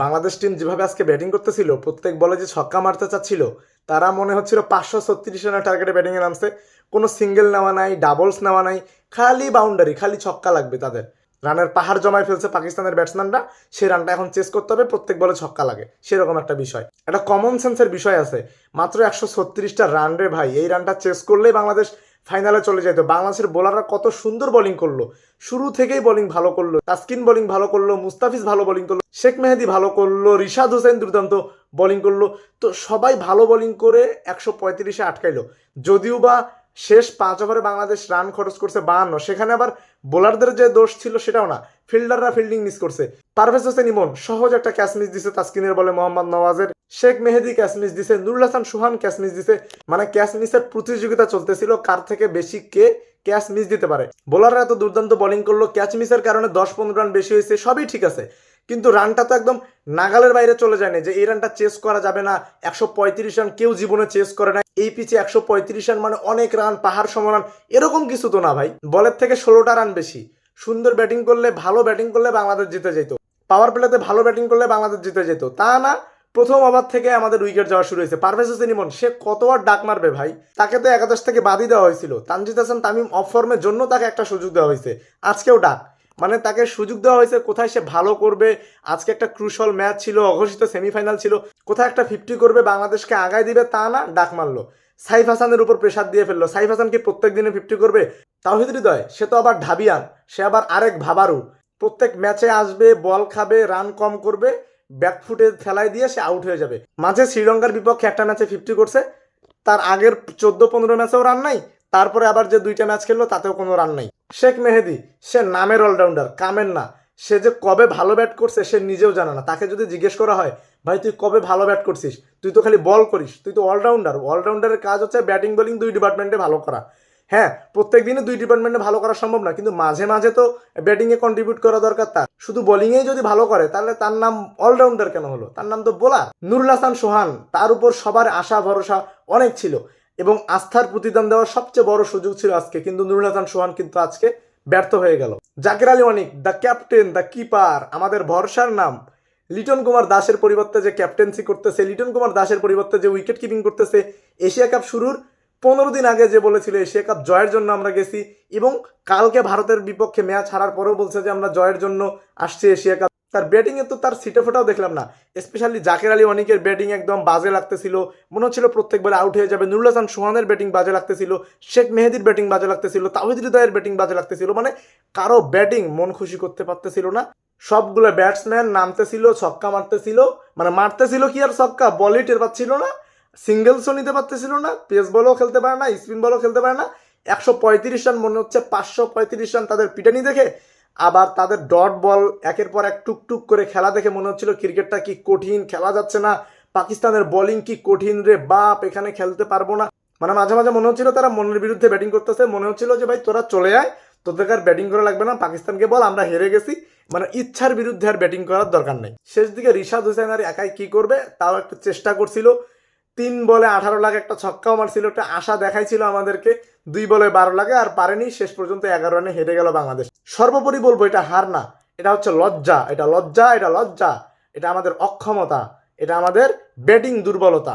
Bangladesh team যেভাবে আজকে batting করতেছিল, প্রত্যেক বলে যে ছক্কা মারতে চাচ্ছিল, তারা মনে হচ্ছিল পাঁচশো ছত্রিশ রানের টার্গেটে ব্যাটিংয়ে নামছে। কোনো সিঙ্গেল নেওয়া নাই ডাবলস নেওয়া নাই, খালি বাউন্ডারি খালি ছক্কা লাগবে তাদের। রানের পাহাড় জমায় ফেলছে পাকিস্তানের ব্যাটসম্যানরা সেই রানটা এখন চেস করতে হবে, প্রত্যেক বলে ছক্কা লাগে। সেরকম একটা বিষয়। একটা কমন সেন্সের বিষয় আছে। মাত্র একশো ছত্রিশটা রান রে ভাই, এই রানটা চেস করলেই বাংলাদেশ ফাইনালে চলে যেত বাংলাদেশের বোলাররা কত সুন্দর বোলিং করল। শুরু থেকেই বোলিং ভালো করল। তাসকিন বোলিং ভালো করল, মুস্তাফিজ ভালো বোলিং করল, শেখ মেহেদি ভালো করল, রিশাদ হোসেন দুর্দান্ত বোলিং করল। তো সবাই ভালো বোলিং করে একশো পঁয়ত্রিশে আটকাইলো। যদিও বা শেষ পাঁচ ওভারে বাংলাদেশ রান খরচ করছে বাহান্ন। সেখানে আবার বোলারদের যে দোষ ছিল সেটাও না। ফিল্ডাররা ফিল্ডিং মিস করছে। পারভেজ হোসেন ইমন সহজ একটা ক্যাচ মিস দিছে তাসকিনের বলে মোহাম্মদ নওয়াজের। শেখ মেহেদি ক্যাচ মিস দিছে, নুরুল হাসান সুহান ক্যাচ মিস দিছে। মানে ক্যাচ মিসের প্রতিযোগিতা চলতেছিল, কার থেকে বেশি কে ক্যাচ মিস দিতে পারে। বোলাররা এত দুর্দান্ত বোলিং করল, ক্যাচ মিসের কারণে দশ পনেরো রান বেশি হয়েছে, সবই ঠিক আছে। কিন্তু রানটা তো একদম নাগালের বাইরে চলে যায়নি যে এই রানটা চেস করা যাবে না, একশো পঁয়ত্রিশ রান কেউ জীবনে চেস করে না। এই পিচে একশো পঁয়ত্রিশ রান মানে অনেক রান পাহাড় সমান, এরকম কিছু তো না ভাই। বলের থেকে ষোলোটা রান বেশি। সুন্দর ব্যাটিং করলে, ভালো ব্যাটিং করলে বাংলাদেশ জিতে যেত পাওয়ার প্লেতে ভালো ব্যাটিং করলে বাংলাদেশ জিতে যেত। তা না প্রথম ওভার থেকে আমাদের উইকেট যাওয়া শুরু হয়েছে। পারভেজ হোসেন ইমন, সে কতবার ডাক মারবে ভাই? তাকে তো একাদশ থেকে বাদই দেওয়া হয়েছিল। তানজিদ হাসান, তামিম অফ ফর্মের জন্য তাকে একটা সুযোগ দেওয়া হয়েছে। আজকেও ডাক। মানে তাকে সুযোগ দেওয়া হয়েছে কোথায় সে ভালো করবে। আজকে একটা ক্রুশল ম্যাচ ছিল, অঘোষিত সেমিফাইনাল ছিল। কোথায় একটা ফিফটি করবে, বাংলাদেশকে আগায় দিবে, তা না, ডাক মারলো। সাইফ হাসানের উপর প্রেশার দিয়ে ফেলল। সাইফ হাসান কি প্রত্যেক দিনে ফিফটি করবে তাওহিদ হৃদয়, সে তো আবার ঢাবিয়ান, সে আবার আরেক ভাবারু। প্রত্যেক ম্যাচে আসবে, বল খাবে রান কম করবে। ব্যাকফুটে ফেলাই দিয়ে সে আউট হয়ে যাবে। মাঝে শ্রীলঙ্কার বিপক্ষে একটা ম্যাচে ফিফটি করছে। তার আগের চোদ্দ পনেরো ম্যাচেও রান নাই। তারপরে আবার যে দুইটা ম্যাচ খেললো, তাতেও কোনো রান নাই। শেখ মেহেদি, সে নামের অলরাউন্ডার কামের না। সে যে কবে ভালো ব্যাট করছে, সে নিজেও জানে না। তাকে যদি জিজ্ঞেস করা হয়, ভাই, তুই কবে ভালো ব্যাট করছিস? তুই তো খালি বল করিস। তুই তো অলরাউন্ডার অলরাউন্ডারের কাজ হচ্ছে ব্যাটিং বোলিং দুই ডিপার্টমেন্টে ভালো করা। হ্যাঁ প্রত্যেক দিনে দুই ডিপার্টমেন্টে ভালো করা সম্ভব না, কিন্তু মাঝে মাঝে তো ব্যাটিংয়ে কন্ট্রিবিউট করা দরকার তার। শুধু বোলিংয়েই যদি ভালো করে, তাহলে তার নাম অলরাউন্ডার কেন হলো? তার নাম তো বোলার নুরুল হাসান সোহান, তার উপর সবার আশা, ভরসা অনেক ছিল এবং আস্থার প্রতিদান দেওয়ার সবচেয়ে বড় সুযোগ ছিল আজকে, কিন্তু নুরুল হাসান সোহান কিন্তু আজকে ব্যর্থ হয়ে গেল। Zakir Ali Anik the captain the keeper আমাদের ভরসার নাম। লিটন কুমার দাসের পরিবর্তে যে ক্যাপ্টেন্সি করতেছে, লিটন কুমার দাসের পরিবর্তে যে উইকেট কিপিং করতেছে, এশিয়া কাপ শুরুর পনেরো দিন আগে যে বলেছিল এশিয়া কাপ জয়ের জন্য আমরা গেছি এবং কালকে ভারতের বিপক্ষে ম্যাচ হারার পরেও বলছে যে আমরা জয়ের জন্য আসছি এশিয়া কাপ। তার ব্যাটিংয়ে তো তার সিটে ফোটাও দেখলাম না। স্পেশালি জাকের আলী অনিকের ব্যাটিং একদম বাজে লাগতেছিল। মনে হচ্ছিল প্রত্যেকবার আউট হয়ে যাবে। নুরুল হাসান সোহানের ব্যাটিং বাজে লাগতেছিল। শেখ মেহেদির ব্যাটিং বাজে লাগতেছিল। তাহিদ হৃদয়ের ব্যাটিং বাজে লাগতেছিল। মানে কারও ব্যাটিং মন খুশি করতে পারতেছিল না। সবগুলো ব্যাটসম্যান নামতেছিল, ছক্কা মারতেছিল। মানে মারতেছিল কি আর ছক্কা? বলই টের পাচ্ছিল না। সিঙ্গেলসও নিতে পারতেছিল না, পেস বলও খেলতে পারে না, স্পিন বলও খেলতে পারে না। একশো পঁয়ত্রিশ রান, মনে হচ্ছে পাঁচশো পঁয়ত্রিশ রান তাদের পিটানি দেখে। আবার তাদের ডট বল একের পর এক টুকটুক করে খেলা দেখে মনে হচ্ছিল ক্রিকেটটা কি কঠিন, খেলা যাচ্ছে না। পাকিস্তানের বোলিং কি কঠিন রে বাপ, এখানে খেলতে পারব না। মানে মাঝে মাঝে মনে হচ্ছিল তারা মনের বিরুদ্ধে ব্যাটিং করতেছে, মনে হচ্ছিল যে ভাই তোরা চলে আয়, তোদের আর ব্যাটিং করা লাগবে না, পাকিস্তানকে বল, আমরা হেরে গেছি। মানে ইচ্ছার বিরুদ্ধে আর ব্যাটিং করার দরকার নেই। শেষ দিকে রিশাদ হোসেন আর একাই কি করবে, তাও একটা চেষ্টা করছিল। তিন বলে আঠারো লাখ একটা ছক্কাও মারছিল, একটা আশা দেখাইছিল আমাদেরকে। দুই বলে বারো লাগে আর পারেনি, শেষ পর্যন্ত এগারো রানে হেরে গেল বাংলাদেশ। সর্বোপরি বলব এটা হার না, এটা হচ্ছে লজ্জা, এটা লজ্জা এটা লজ্জা, এটা আমাদের অক্ষমতা, এটা আমাদের ব্যাটিং দুর্বলতা।